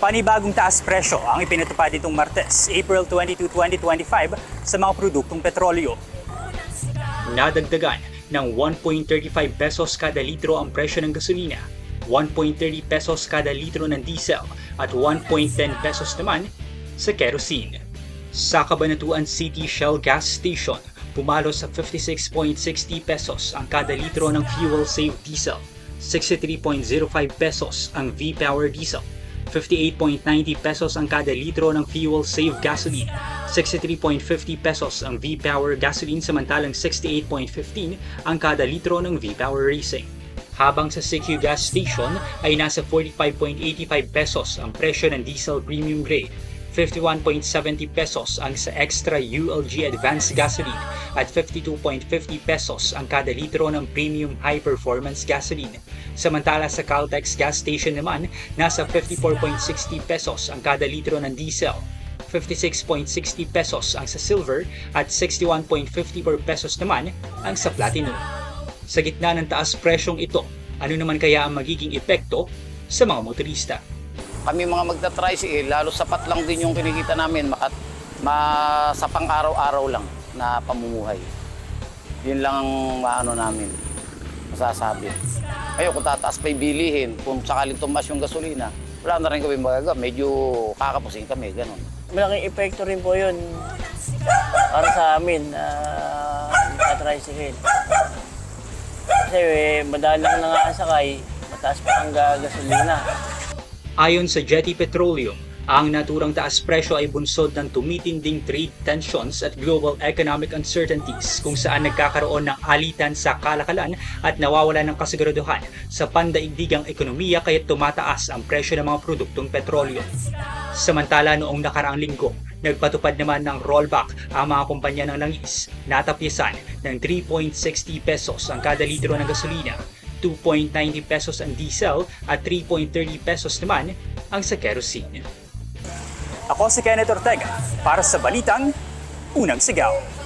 Panibagong taas presyo ang ipinatupad itong Martes, April 22, 2025 sa mga produktong petrolyo. Nadagdagan ng 1.35 pesos kada litro ang presyo ng gasolina, 1.30 pesos kada litro ng diesel at 1.10 pesos naman sa kerosene. Sa Cabanatuan City Shell Gas Station, pumalo sa 56.60 pesos ang kada litro ng fuel save diesel, 63.05 pesos ang V-Power diesel, 58.90 pesos ang kada litro ng fuel save gasoline, 63.50 pesos ang V-Power gasoline samantalang 68.15 ang kada litro ng V-Power Racing. Habang sa CQ gas station ay nasa 45.85 pesos ang presyo ng diesel premium grade, 51.70 pesos ang sa extra ULG advanced gasoline at 52.50 pesos ang kada litro ng premium high performance gasoline. Samantala sa Caltex gas station naman, nasa 54.60 pesos ang kada litro ng diesel, 56.60 pesos ang sa silver at 61.54 pesos naman ang sa platinum. Sa gitna ng taas presyong ito, ano naman kaya ang magiging epekto sa mga motorista? Kami mga magta-tricycle, lalo sapat lang din yung kinikita namin makat, ma, sa pang-araw-araw lang na pamumuhay. Yun lang ang maano namin, masasabi. Kayo kung tataas pa yung bilihin, kung sakaling tumas yung gasolina, wala na rin kami magagawa. Medyo kakapusin kami, ganun. malaking epekto rin po yun para sa amin na nagka-tricycle. Kasi eh, madalang na nga ang sakay, mataas pa ang ga- gasolina. Ayon sa Jetty Petroleum, ang naturang taas presyo ay bunsod ng tumitinding trade tensions at global economic uncertainties kung saan nagkakaroon ng alitan sa kalakalan at nawawala ng kasiguraduhan sa pandaigdigang ekonomiya kaya tumataas ang presyo ng mga produktong petrolyo. Samantala noong nakaraang linggo, nagpatupad naman ng rollback ang mga kumpanya ng langis, natapyasan ng 3.60 pesos ang kada litro ng gasolina 2.90 pesos ang diesel at 3.30 pesos naman ang sa kerosene. Ako si Kenneth Ortega para sa Balitang Unang Sigaw.